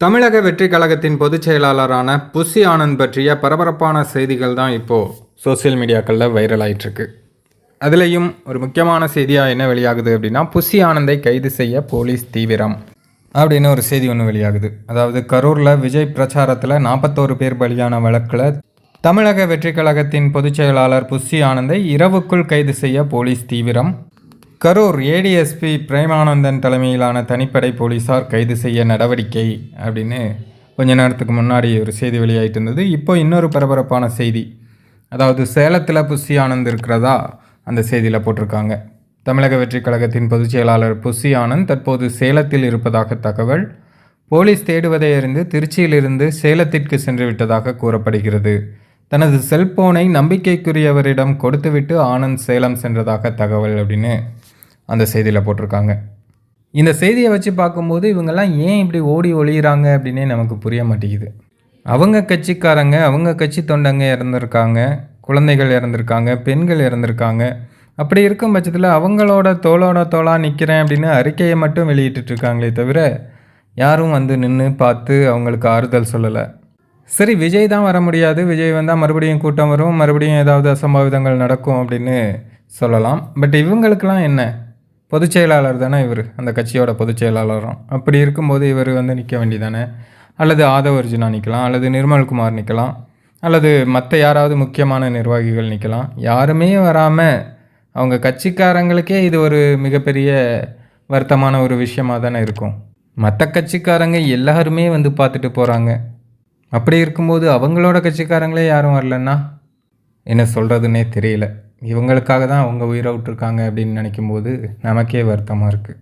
தமிழக வெற்றி கழகத்தின் பொதுச் செயலாளரான புஷி ஆனந்த் பற்றிய பரபரப்பான செய்திகள் தான் இப்போது சோஷியல் மீடியாக்களில் வைரல் ஆயிட்டிருக்கு. அதுலேயும் ஒரு முக்கியமான செய்தியாக என்ன வெளியாகுது அப்படின்னா புஷி ஆனந்தை கைது செய்ய போலீஸ் தீவிரம் அப்படின்னு ஒரு செய்தி ஒன்று வெளியாகுது. அதாவது கரூரில் விஜய் பிரச்சாரத்தில் நாற்பத்தோரு பேர் பலியான வழக்கில் தமிழக வெற்றி கழகத்தின் பொதுச் செயலாளர் புஷி ஆனந்தை இரவுக்குள் கைது செய்ய போலீஸ் தீவிரம் கரூர் ஏடிஎஸ்பி பிரேமானந்தன் தலைமையிலான தனிப்படை போலீசார் கைது செய்ய நடவடிக்கை அப்படின்னு கொஞ்ச நேரத்துக்கு முன்னாடி ஒரு செய்தி வெளியாகிட்டு இருந்தது. இப்போ இன்னொரு பரபரப்பான செய்தி. அதாவது சேலத்தில் புஷி ஆனந்த் இருக்கிறதா? அந்த செய்தியில் போட்டிருக்காங்க. தமிழக வெற்றிக் கழகத்தின் பொதுச் செயலாளர் புஷி ஆனந்த் தற்போது சேலத்தில் இருப்பதாக தகவல். போலீஸ் தேடுவதை அறிந்து திருச்சியிலிருந்து சேலத்திற்கு சென்று விட்டதாக கூறப்படுகிறது. தனது செல்போனை நம்பிக்கைக்குரியவரிடம் கொடுத்துவிட்டு ஆனந்த் சேலம் சென்றதாக தகவல் அப்படின்னு அந்த செய்தியில் போட்டிருக்காங்க. இந்த செய்தியை வச்சு பார்க்கும்போது இவங்கெல்லாம் ஏன் இப்படி ஓடி ஒழிகிறாங்க அப்படின்னே நமக்கு புரிய மாட்டேங்குது. அவங்க கட்சிக்காரங்க அவங்க கட்சி தொண்டங்க இறந்துருக்காங்க குழந்தைகள் இறந்துருக்காங்க பெண்கள் இறந்துருக்காங்க. அப்படி இருக்கும் பட்சத்தில் அவங்களோட தோளோட தோளாக நிற்கிறேன் அப்படின்னு அறிக்கையை மட்டும் வெளியிட்டு இருக்காங்களே தவிர யாரும் வந்து நின்று பார்த்து அவங்களுக்கு ஆறுதல் சொல்லலை. சரி விஜய் தான் வர முடியாது. விஜய் வந்தால் மறுபடியும் கூட்டம் வரும். மறுபடியும் ஏதாவது அசம்பாவிதங்கள் நடக்கும் அப்படின்னு சொல்லலாம். பட் இவங்களுக்கெல்லாம் என்ன? பொதுச் செயலாளர் தானே இவர்? அந்த கட்சியோட பொதுச் செயலாளரும். அப்படி இருக்கும்போது இவர் வந்து நிற்க வேண்டியதானே? அல்லது ஆதவ அர்ஜுனா நிற்கலாம் அல்லது நிர்மல்குமார் நிற்கலாம் அல்லது மற்ற யாராவது முக்கியமான நிர்வாகிகள் நிற்கலாம் யாருமே வராமல் அவங்க கட்சிக்காரங்களுக்கே இது ஒரு மிகப்பெரிய வருத்தமான ஒரு விஷயமா தானே இருக்கும். மற்ற கட்சிக்காரங்க எல்லாருமே வந்து பார்த்துட்டு போகிறாங்க அப்படி இருக்கும்போது அவங்களோட கட்சிக்காரங்களே யாரும் வரலன்னா? என்ன சொல்கிறதுனே தெரியல. இவங்களுக்காக தான் அவங்க உயிரை விட்டுருக்காங்க அப்படின்னு நினைக்கும்போது நமக்கே வருத்தமாக இருக்குது